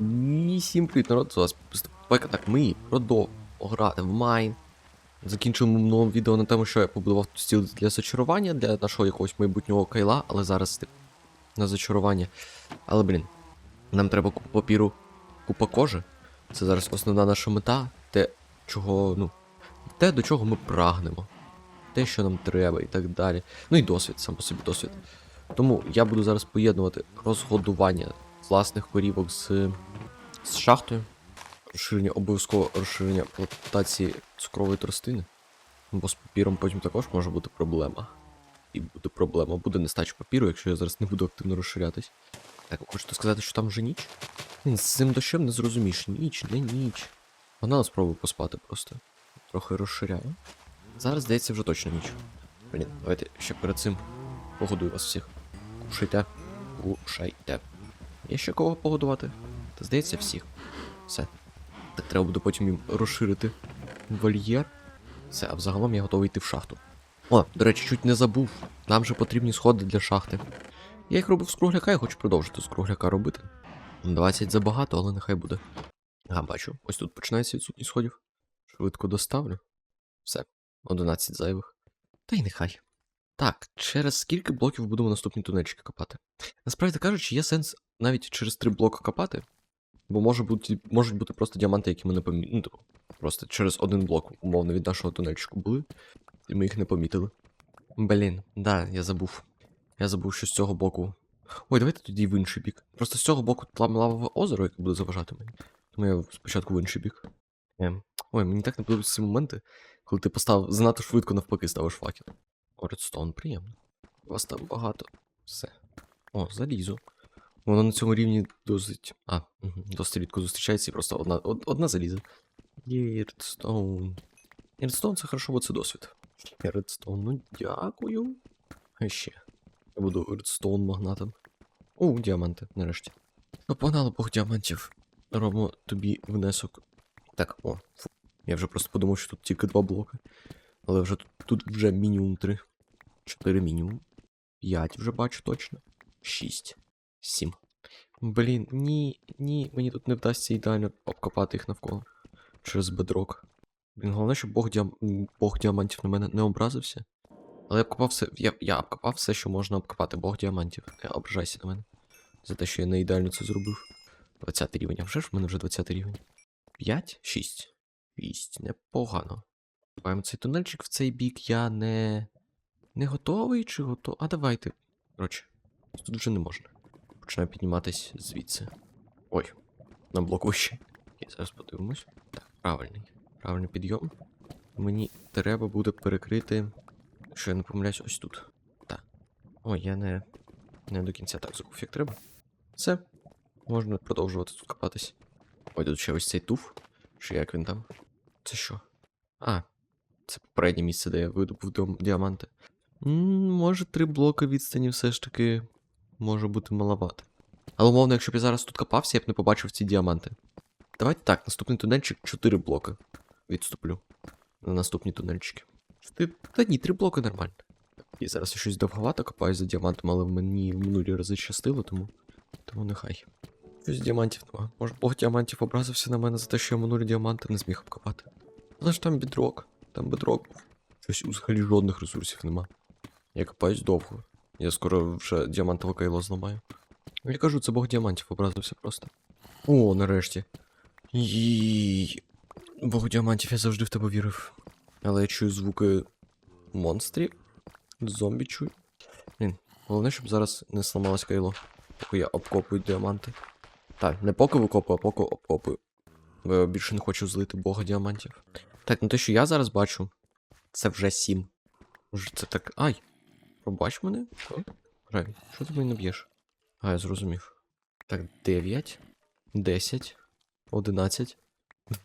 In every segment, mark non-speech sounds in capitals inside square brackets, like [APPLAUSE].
Ні, всім привіт, народ, з вас Пека. Так, ми продовжуємо грати в Майн. Закінчимо нове відео на тему, що я побудував стіл для зачарування, для нашого якогось майбутнього кайла, але зараз тип, на зачарування. Але, блін, нам треба купа папіру, купа кожи. Це зараз основна наша мета, те, чого, ну, те, до чого ми прагнемо. Те, що нам треба і так далі. Ну і досвід, сам по собі досвід. Тому я буду зараз поєднувати розгодування власних корівок з, з шахтою. Розширення, обов'язково розширення плантації цукрової тростини. Бо з папіром потім також може бути проблема. І буде проблема. Буде нестача папіру, якщо я зараз не буду активно розширятись. Так, хочете сказати, що там вже ніч? Блін, з цим дощем не зрозумієш. Ніч, не ніч. Вона спробує поспати просто. Трохи розширяю. Зараз, здається, вже точно ніч. Блін, давайте ще перед цим погодую вас всіх. Кушайте. Кушайте. Є ще кого погодувати? Та здається, всіх. Все. Так треба буде потім їм розширити вольєр. Все, а взагалом я готовий йти в шахту. О, до речі, чуть не забув. Нам же потрібні сходи для шахти. Я їх робив з кругляка і хочу продовжити з кругляка робити. 20 забагато, але нехай буде. А, бачу, ось тут починається відсутність сходів. Швидко доставлю. Все, 11 зайвих. Та й нехай. Так, через скільки блоків будемо наступні тунельчики копати? Насправді кажучи, є сенс навіть через три блоки копати, бо може бути, можуть бути просто діаманти, які ми не помітили. Ну, типу, просто через один блок, умовно, від нашого тунельчику були, і ми їх не помітили. Блін, да, я забув. Я забув, що з цього боку. Ой, давайте тоді в інший бік. Просто з цього боку там лавове озеро, яке буде заважати мені. Тому я спочатку в інший бік. Ем. Ой, мені так не подобаються ці моменти, коли ти поставив занадто швидко навпаки ставиш факел. О, редстоун, приємно. Вас там багато. Все. О, залізо. Воно на цьому рівні досить. А, досить рідко зустрічається і просто одна, од, одна заліза. Є редстоун. Редстоун це хорошо, бо це досвід. Редстоун, ну дякую. А ще. Я буду редстоун магнатом. О, діаманти, нарешті. Ну, погнало Бог діамантів. Робимо тобі внесок. Так, о, фу. Я вже просто подумав, що тут тільки два блоки. Але вже тут, тут вже мінімум три. Чотири мінімум. П'ять вже бачу точно. Шість. Сім. Блін, ні, ні, мені тут не вдасться ідеально обкопати їх навколо. Через бедрок. Блін, головне, щоб Бог, діам... Бог діамантів на мене не образився. Але я обкопав все. Я, я обкопав все, що можна обкопати. Бог діамантів. Не ображайся на мене. За те, що я не ідеально це зробив. 20 рівень. А вже ж в мене вже 20 рівень. 5? 6. 6. Непогано. Маємо цей тунельчик в цей бік. Я не. Не готовий чи готовий? А давайте. Коротше, тут вже не можна. Починаю підніматись звідси. Ой, на блок вище. Окей, зараз подивимось. Так, правильний. Правильний підйом. Мені треба буде перекрити. Що я не помиляюсь, ось тут. Так. Ой, я не. Не до кінця так забув, як треба. Все. Можна продовжувати тут копатись. Ой, тут ще ось цей туф. Чи як він там? Це що? А, це попереднє місце, де я видобув діам- діаманти. М, може, три блоки відстані все ж таки може бути маловато. Але умовно, якщо б я зараз тут копався, я б не побачив ці діаманти. Давайте так, наступний тунельчик 4 блоки. Відступлю. На наступні тунельчики. Та ні, 3 блоки нормально. І зараз я щось довговато копаю за діамантом, але мені в минулі рази щастило, тому. Тому нехай. Щось діамантів нема. Може Бог діамантів образився на мене за те, що я минулі діаманти не зміг обкопати. Але ж там бідрок. Там бедрок був. Щось взагалі жодних ресурсів нема. Я копаюсь довго. Я скоро вже діамантове кайло зламаю. Я кажу, це Бог діамантів образився просто. О, нарешті. Їй. Бог діамантів, я завжди в тебе вірив. Але я чую звуки монстрів. Зомбі чую. Блін, головне, щоб зараз не сламалось кайло. Поки я обкопую діаманти. Так, не поки викопую, а поки обкопую. Бо я більше не хочу злити бога діамантів. Так, ну те, що я зараз бачу, це вже сім. Вже це так. Ай! Пробач мене? Що? Раві, що ти мене не б'єш? А, я зрозумів. Так, 9, 10, 11,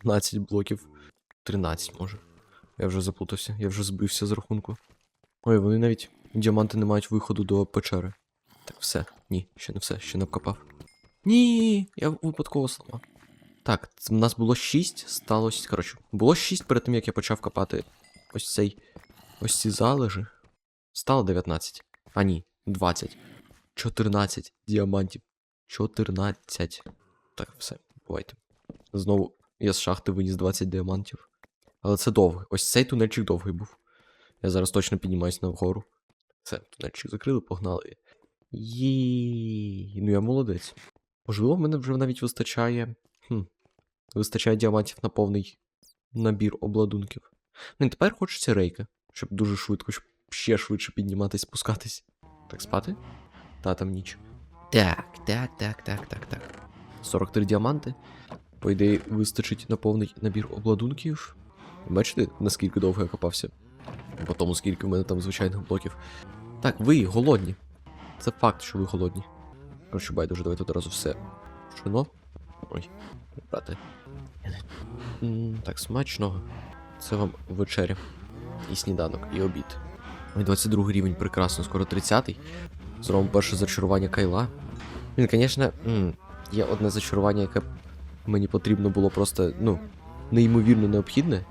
12 блоків, 13 може. Я вже заплутався, я вже збився з рахунку. Ой, вони навіть діаманти не мають виходу до печери. Так, все. Ні, ще не все, ще не обкопав. Ні, я випадково сламав. Так, в нас було 6, сталося. Коротше, було 6 перед тим, як я почав копати ось цей. Ось ці залежи. Стало 19. А ні, 20. 14 діамантів. 14. Так, все, бувайте. Знову я з шахти виніс 20 діамантів. Але це довго. Ось цей тунельчик довгий був. Я зараз точно піднімаюсь нагору. Все, тунельчик закрили, погнали. Їй. Ну я молодець. Можливо, в мене вже навіть вистачає. Хм. Вистачає діамантів на повний набір обладунків. Ну і тепер хочеться рейка, щоб дуже швидко, щоб ще швидше підніматись, спускатись. Так спати? Та там ніч. Так, так, так, так, так, так. 43 діаманти. По ідеї, вистачить на повний набір обладунків. Бачите, наскільки довго я копався? По тому, скільки в мене там звичайних блоків. Так, ви голодні. Це факт, що ви голодні. Коротше, байдуже, давайте одразу все. Шино. Ой, брати. Так, смачного. Це вам вечеря. І сніданок, і обід. Ой, 22 рівень, прекрасно, скоро 30-й. Зробимо перше зачарування кайла. Він, звісно, є одне зачарування, яке мені потрібно було просто, ну, неймовірно необхідне.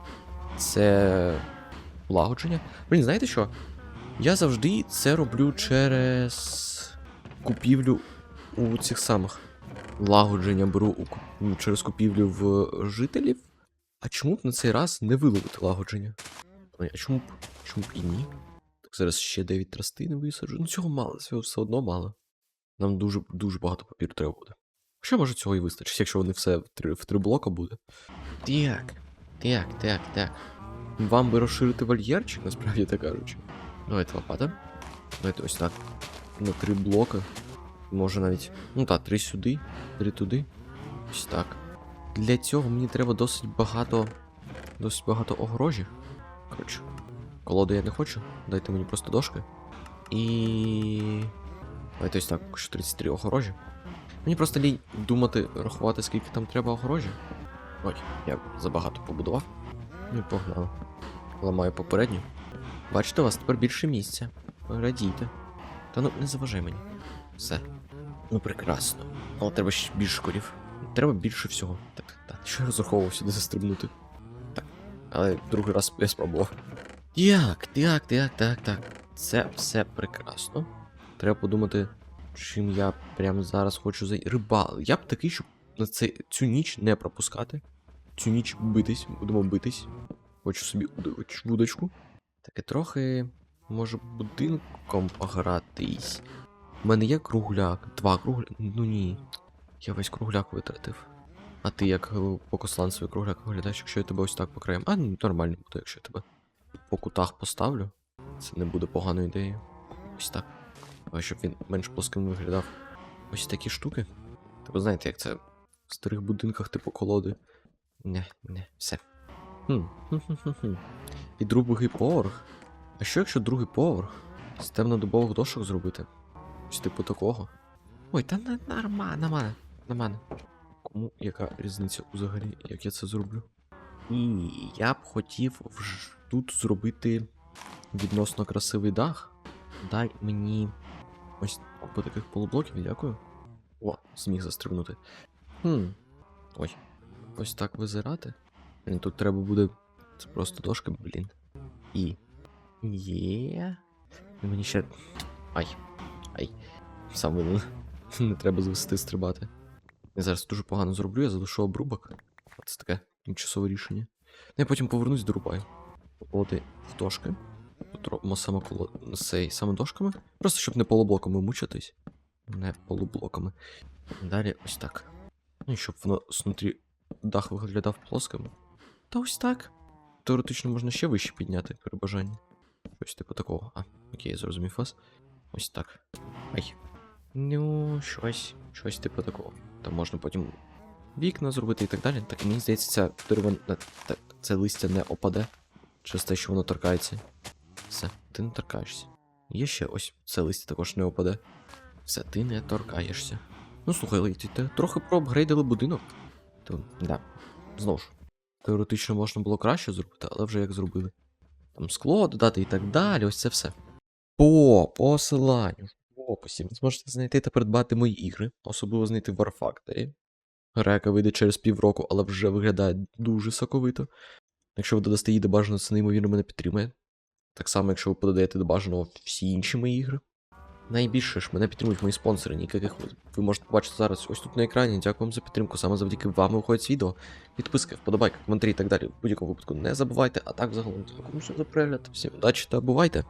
Це лагодження. Блін, знаєте що? Я завжди це роблю через купівлю у цих самих. Лагодження беру у, ну, через купівлю в жителів. А чому б на цей раз не виловити лагодження? А чому б, чому б і ні? Зараз ще 9 тростин висаджу. Ну цього мало, цього все одно мало. Нам дуже дуже багато папіру треба буде. Що може цього і вистачить, якщо вони все в три, в три блока буде? Так, так, так, так. Вам би розширити вольєрчик, насправді так кажучи. Давайте лопата. Давайте ось так. На три блока. Може навіть. Ну так, три сюди, три туди. Ось так. Для цього мені треба досить багато. Досить багато огорожі. Коротше. Колоду я не хочу. Дайте мені просто дошки. І. Давайте ось так, що 33 огорожі. Мені просто лінь думати, рахувати, скільки там треба огорожі. Ой, я забагато побудував. Ну і погнали. Ламаю попередню. Бачите, у вас тепер більше місця. Радійте. Та ну не заважай мені. Все. Ну прекрасно. Але треба ще більше корів. Треба більше всього. Так, так. Що я розраховував сюди застрибнути? Так. Але другий раз я спробував. Так, так, так, так, так. Це все прекрасно. Треба подумати, чим я прямо зараз хочу зай... Рибал. Я б такий, щоб на це, цю ніч не пропускати. Цю ніч битись, будемо битись. Хочу собі удоч- вудочку. Таке трохи. Може будинком погратись. У мене є кругляк. Два кругляк. Ну ні. Я весь кругляк витратив. А ти як е, по косланцеві кругляк виглядаєш, якщо я тебе ось так покриєм? А, ну нормально буде, якщо я тебе по кутах поставлю. Це не буде поганою ідеєю. Ось так. А щоб він менш плоским виглядав. Ось такі штуки. Та ви знаєте, як це в старих будинках типу колоди. Не, не, все. Хм. І другий поверх. А що якщо другий поверх з темнодобових дошок зробити? Ось типу такого. Ой, та не нормально, нормально, нормально. Кому яка різниця взагалі, як я це зроблю? І я б хотів вж- тут зробити відносно красивий дах. Дай мені ось по таких полублоків, дякую. О, зміг застрибнути. Хм. Ой. Ось так визирати. Тут треба буде. Це просто дошка, блін. І. Є. І мені ще. Ай. Ай. Сам винен. [LAUGHS] Не треба звести стрибати. Я зараз дуже погано зроблю, я залишу обрубок. Це таке тимчасове рішення. Ну, я потім повернусь дорубаю. Поколоти в дошки. Робимо саме коло цей саме дошками. Просто щоб не полублоками мучитись. Не полублоками. Далі ось так. Ну і щоб воно знутрі дах виглядав плоским. Та ось так. Теоретично можна ще вище підняти при бажанні. Щось типу такого. А, окей, я зрозумів вас. Ось так. Ай. Ну, щось. Щось типу такого. Там можна потім вікна зробити і так далі. Так мені здається, ця дерева, е, це листя не опаде. Через те, що воно торкається. Все, ти не торкаєшся. Є ще ось це листя також не опаде. Все, ти не торкаєшся. Ну слухай, Лейті, ти трохи проапгрейдили будинок. То, да. Знову ж. Теоретично можна було краще зробити, але вже як зробили. Там скло додати і так далі, ось це все. По посиланню в описі ви зможете знайти та придбати мої ігри, особливо знайти War Factory. Гра, яка вийде через півроку, але вже виглядає дуже соковито. Якщо ви додасте її до бажаного, це неймовірно мене підтримує. Так само, якщо ви подаєте до бажаного всі інші мої ігри. найбільше ж мене підтримують мої спонсори, ніяких ви, можете побачити зараз ось тут на екрані. Дякую вам за підтримку. Саме завдяки вам виходять відео. Підписки, вподобайки, коментарі і так далі. В будь-якому випадку не забувайте. А так загалом дякую за перегляд. Всім удачі та бувайте!